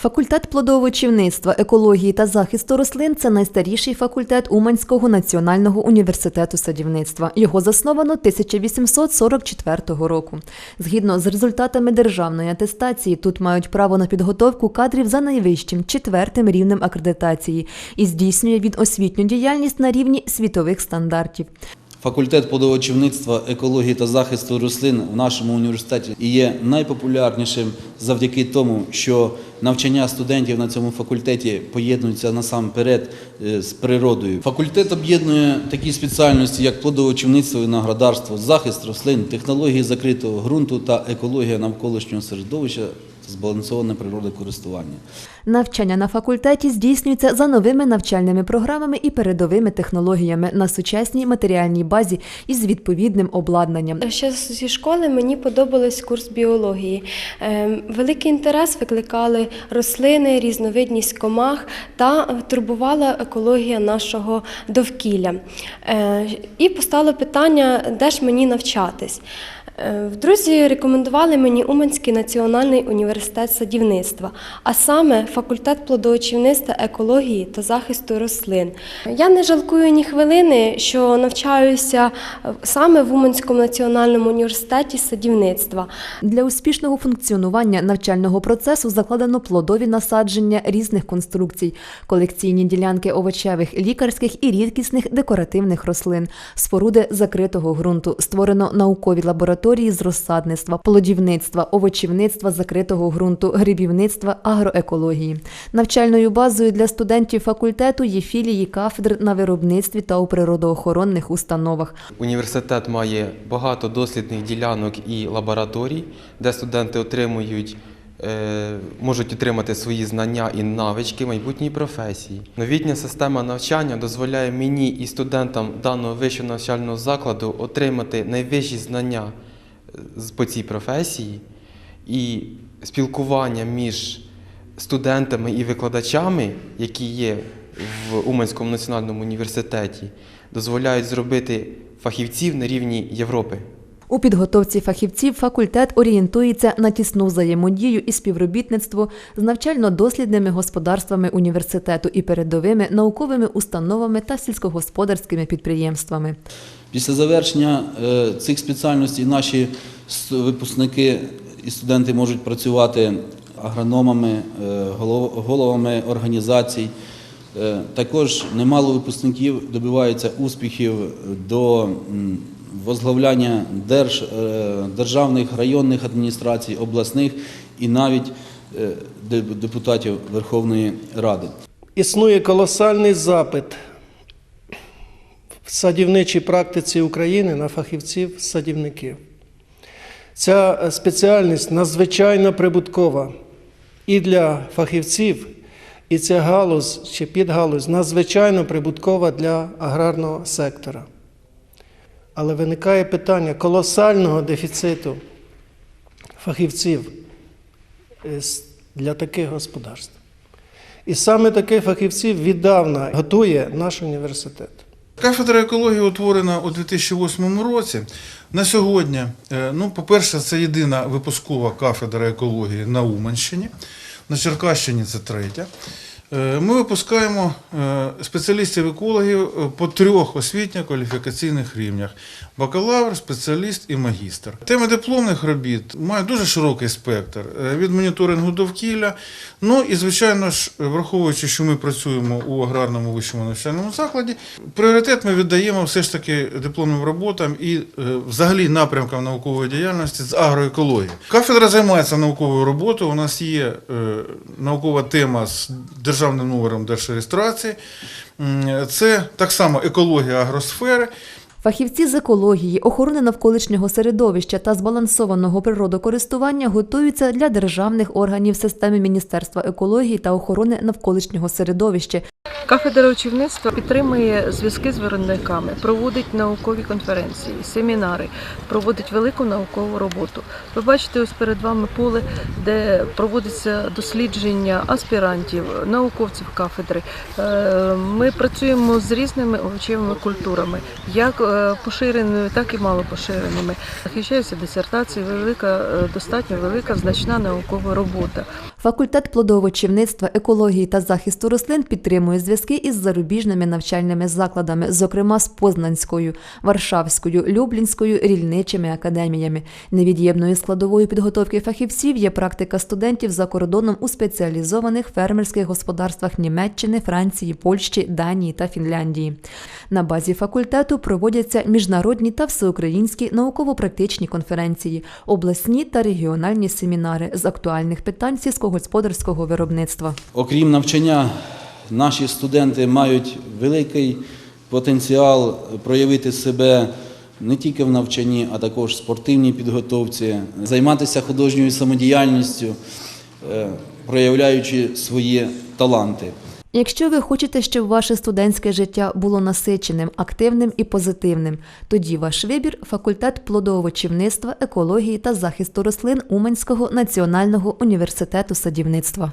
Факультет плодовочівництва, екології та захисту рослин це найстаріший факультет Уманського національного університету садівництва. Його засновано 1844 року. Згідно з результатами державної атестації, тут мають право на підготовку кадрів за найвищим четвертим рівнем акредитації і здійснює він освітню діяльність на рівні світових стандартів. Факультет плодовочівництва, екології та захисту рослин в нашому університеті є найпопулярнішим завдяки тому, що навчання студентів на цьому факультеті поєднуються насамперед е, з природою. Факультет об'єднує такі спеціальності, як плодовочівництво і виноградарство, захист рослин, технології закритого ґрунту та екологія навколишнього середовища, збалансоване природокористування. Навчання на факультеті здійснюється за новими навчальними програмами і передовими технологіями на сучасній матеріальній базі із відповідним обладнанням. Ще зі школи мені подобався курс біології. Ем, Великий інтерес викликали рослини, різновидність комах та турбувала екологія нашого довкілля. Е, І постало питання, де ж мені навчатись. Е, Друзі рекомендували мені Уманський національний університет садівництва, а саме факультет плодоочівництва, екології та захисту рослин. Я не жалкую ні хвилини, що навчаюся е, саме в Уманському національному університеті садівництва. Для успішного функціонування навчального процесу закладено плодові насадження різних конструкцій, колекційні ділянки овочевих, лікарських і рідкісних декоративних рослин, споруди закритого ґрунту, створено наукові лабораторії з розсадництва, плодівництва, овочівництва закритого ґрунту, грибівництва, агроекології. Навчальною базою для студентів факультету є філії кафедр на виробництві та у природоохоронних установах. Університет має багато дослідних ділянок і лабораторій, де студенти отримують, е, можуть отримати свої знання і навички майбутньої професії. Новітня система навчання дозволяє мені і студентам даного вищого навчального закладу отримати найвищі знання е, по цій професії і спілкування між студентами і викладачами, які є в Уманському національному університеті, дозволяють зробити фахівців на рівні Європи. У підготовці фахівців факультет орієнтується на тісну взаємодію і співробітництво з навчально-дослідними господарствами університету і передовими науковими установами та сільськогосподарськими підприємствами. Після завершення е, цих спеціальностей наші випускники і студенти можуть працювати агрономами, е, головами організацій. Е, Також немало випускників добиваються успіхів до возглавляння держ, е, державних районних адміністрацій, обласних і навіть депутатів Верховної Ради. Існує колосальний запит в садівничій практиці України на фахівців-садівників. Ця е, спеціальність надзвичайно прибуткова і для фахівців, і ця галузь чи підгалузь надзвичайно прибуткова для аграрного сектора. Але виникає питання колосального дефіциту фахівців е, для таких господарств. І саме таких фахівців віддавна готує наш університет. Кафедра екології утворена у 2008 році. На сьогодні, е, ну, по-перше, це єдина випускова кафедра екології на Уманщині. На Черкащині це третя. Е, Ми випускаємо е, спеціалістів-екологів е, по трьох освітньо-кваліфікаційних рівнях: бакалавр, спеціаліст і магістр. Теми дипломних робіт мають дуже широкий спектр від моніторингу довкілля. Ну і звичайно ж, враховуючи, що ми працюємо у аграрному вищому навчальному закладі, пріоритет ми віддаємо все ж таки дипломним роботам і взагалі напрямкам наукової діяльності з агроекології. Кафедра займається науковою роботою. У нас є наукова тема з державним номером держреєстрації. Це так само екологія агросфери. Фахівці з екології, охорони навколишнього середовища та збалансованого природокористування готуються для державних органів системи Міністерства екології та охорони навколишнього середовища. Кафедра очівництва підтримує зв'язки з виробниками, проводить наукові конференції, семінари, проводить велику наукову роботу. Ви бачите ось перед вами поле, де проводиться дослідження аспірантів, науковців кафедри. Е, Ми працюємо з різними овочевими культурами, як е, поширеними, так і мало поширеними. Захищаються дисертації, велика, е, достатньо велика значна наукова робота. Факультет плодовочівництва, екології та захисту рослин підтримує зв'язки із зарубіжними навчальними закладами, зокрема з Познанською, Варшавською, Люблінською, рільничими академіями. Невід'ємною складовою підготовки фахівців є практика студентів за кордоном у спеціалізованих фермерських господарствах Німеччини, Франції, Польщі, Данії та Фінляндії. На базі факультету проводяться міжнародні та всеукраїнські науково-практичні конференції, обласні та регіональні семінари з актуальних питань сільськогосподарського виробництва. Окрім навчання, наші студенти мають великий потенціал проявити себе не тільки в навчанні, а також в спортивній підготовці, займатися художньою самодіяльністю, е, проявляючи свої таланти. Якщо ви хочете, щоб ваше студентське життя було насиченим, активним і позитивним, тоді ваш вибір факультет плодовочівництва, екології та захисту рослин Уманського національного університету садівництва.